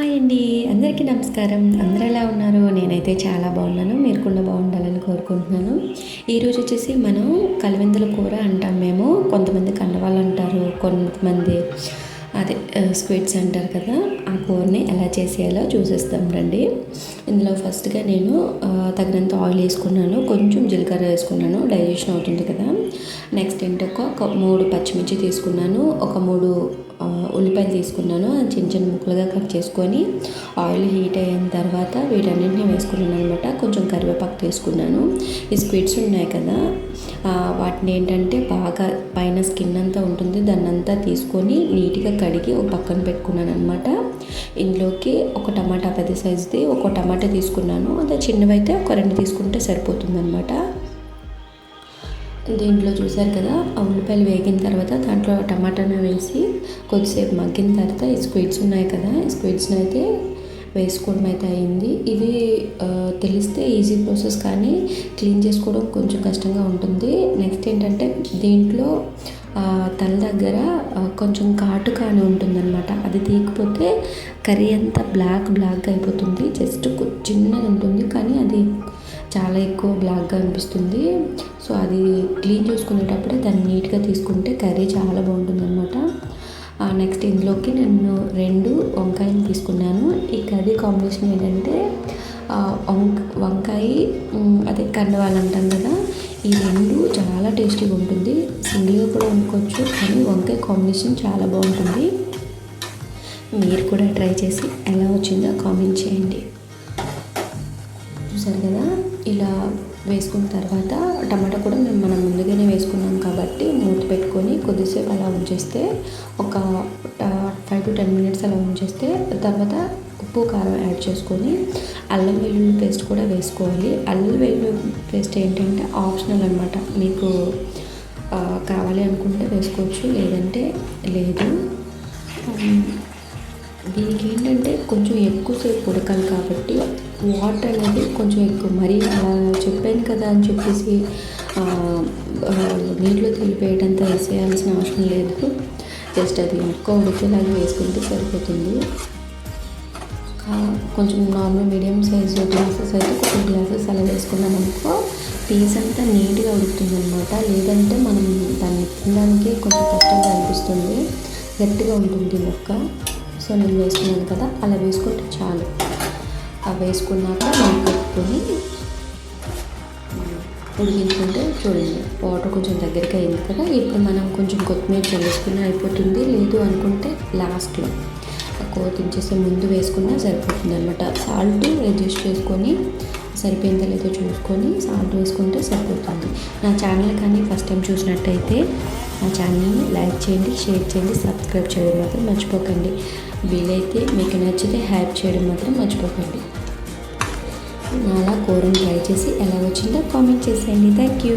Hi అండి. అందరికీ నమస్కారం. అందరూ ఎలా ఉన్నారు? నేనైతే చాలా బాగున్నాను. మీరు కూడా బాగుండాలని కోరుకుంటున్నాను. ఈరోజు వచ్చేసి మనం కలివెందుల కూర అంటాం మేము. కొంతమంది కండవాళ్ళు అంటారు కొంతమంది అదే స్క్విడ్స్ అంటారు కదా ఆ కూరని ఎలా చేసేయాలో చూసేస్తాం రండి. ఇందులో ఫస్ట్గా నేను తగినంత ఆయిల్ వేసుకున్నాను కొంచెం జీలకర్ర వేసుకున్నాను డైజెషన్ అవుతుంది కదా. నెక్స్ట్ ఏంటో ఒక మూడు పచ్చిమిర్చి తీసుకున్నాను ఒక మూడు ఉల్లిపాయలు తీసుకున్నాను చిన్న చిన్న ముక్కలుగా కట్ చేసుకొని ఆయిల్ హీట్ అయిన తర్వాత వీటన్నింటినీ వేసుకున్నాను అనమాట కొంచెం కరివేపాకు తీసుకున్నాను. ఈ స్వీట్స్ ఉన్నాయి కదా వాటిని ఏంటంటే బాగా పైన స్కిన్ అంతా ఉంటుంది దాన్ని అంతా తీసుకొని నీట్గా కడిగి ఒక పక్కన పెట్టుకున్నాను అనమాట ఇందులోకి ఒక టమాటా పెద్ద సైజుది ఒక టమాటా తీసుకున్నాను. అదే చిన్నవైతే ఒక రెండు తీసుకుంటే సరిపోతుందన్నమాట. దీంట్లో చూసారు కదా ఆ ఉల్లిపాయలు వేగిన తర్వాత దాంట్లో టమాటాను వేసి కొద్దిసేపు మగ్గిన తర్వాత ఈ స్క్విడ్స్ ఉన్నాయి కదా ఈ స్క్విడ్స్ని అయితే వేసుకోవడం అయితే అయింది. ఇది తెలిస్తే ఈజీ ప్రాసెస్ కానీ క్లీన్ చేసుకోవడం కొంచెం కష్టంగా ఉంటుంది. నెక్స్ట్ ఏంటంటే దీంట్లో తల దగ్గర కొంచెం ఘాటు ఉంటుందన్నమాట. అది తీయకపోతే కర్రీ అంతా బ్లాక్ బ్లాక్ అయిపోతుంది. జస్ట్ చిన్నగా చిన్నది ఉంటుంది కానీ అది చాలా ఎక్కువ బ్లాక్గా అనిపిస్తుంది. సో అది క్లీన్ చేసుకునేటప్పుడే దాన్ని నీట్గా తీసుకుంటే కర్రీ చాలా బాగుంటుంది అనమాట నెక్స్ట్ ఇందులోకి నేను రెండు వంకాయలు తీసుకున్నాను. ఈ కర్రీ కాంబినేషన్ ఏంటంటే వంక వంకాయ అదే కండవాళ్ళు అంటాం కదా ఈ రెండు చాలా టేస్టీగా ఉంటుంది. సింగిల్గా కూడా వండుకోవచ్చు కానీ వంకాయ కాంబినేషన్ చాలా బాగుంటుంది. మీరు కూడా ట్రై చేసి ఎలా వచ్చిందో కామెంట్ చేయండి. చూసారు కదా? ఇలా వేసుకున్న తర్వాత టమాటా కూడా మేము మనం ముందుగానే వేసుకున్నాం కాబట్టి మూత పెట్టుకొని కొద్దిసేపు అలా ఉంచేస్తే ఒక ఫైవ్ టు టెన్ మినిట్స్ అలా ఉంచేస్తే తర్వాత ఉప్పు కారం యాడ్ చేసుకొని అల్లం వెల్లుల్లి పేస్ట్ కూడా వేసుకోవాలి. అల్లం వెల్లుల్లి పేస్ట్ ఏంటంటే ఆప్షనల్ అనమాట మీకు కావాలి అనుకుంటే వేసుకోవచ్చు లేదంటే లేదు. దీనికి ఏంటంటే కొంచెం ఎక్కువసేపు ఉడకాలి కాబట్టి వాటర్ అనేది కొంచెం ఎక్కువ. మరీ అలా చెప్పాను కదా అని చెప్పేసి నీటిలో తెలిపేయడంతా వేసేయాల్సిన అవసరం లేదు. జస్ట్ అది ఒక్క ఉడికేలాగా వేసుకుంటే సరిపోతుంది. కొంచెం నార్మల్ మీడియం సైజు గ్లాసెస్ అయితే కొన్ని గ్లాసెస్ అలా వేసుకున్నాం అనుకో పీస్ అంతా నీట్గా ఉడుకుతుంది అనమాట లేదంటే మనం దాన్ని తినడానికి కొంచెం కష్టంగా అనిపిస్తుంది. గట్టిగా ఉంటుంది మొక్క. సో నేను వేసుకున్నాను కదా అలా వేసుకుంటే చాలు. అవి వేసుకున్నాక మనం పెట్టుకొని ఉడికించుకుంటే చూడండి వాటర్ కొంచెం దగ్గరికి అయింది కదా. ఇప్పుడు మనం కొంచెం కొత్తిమీర చల్లేసుకుని అయిపోతుంది. లేదు అనుకుంటే లాస్ట్లో కోతించేసి ముందు వేసుకున్నా సరిపోతుంది అనమాట సాల్ట్ అడ్జస్ట్ చేసుకొని సరిపోయిందో లేదో చూసుకొని సాల్ట్ వేసుకుంటే సరిపోతుంది. నా ఛానల్ కానీ ఫస్ట్ టైం చూసినట్టయితే నా ఛానల్ని లైక్ చేయండి షేర్ చేయండి సబ్స్క్రైబ్ చేయడం మాత్రం మర్చిపోకండి. వీలైతే మీకు నచ్చితే హ్యాప్ చేయడం మాత్రం మర్చిపోకండి. అలా కూరని ట్రై చేసి ఎలా వచ్చిందో కామెంట్ చేసేయండి. Thank you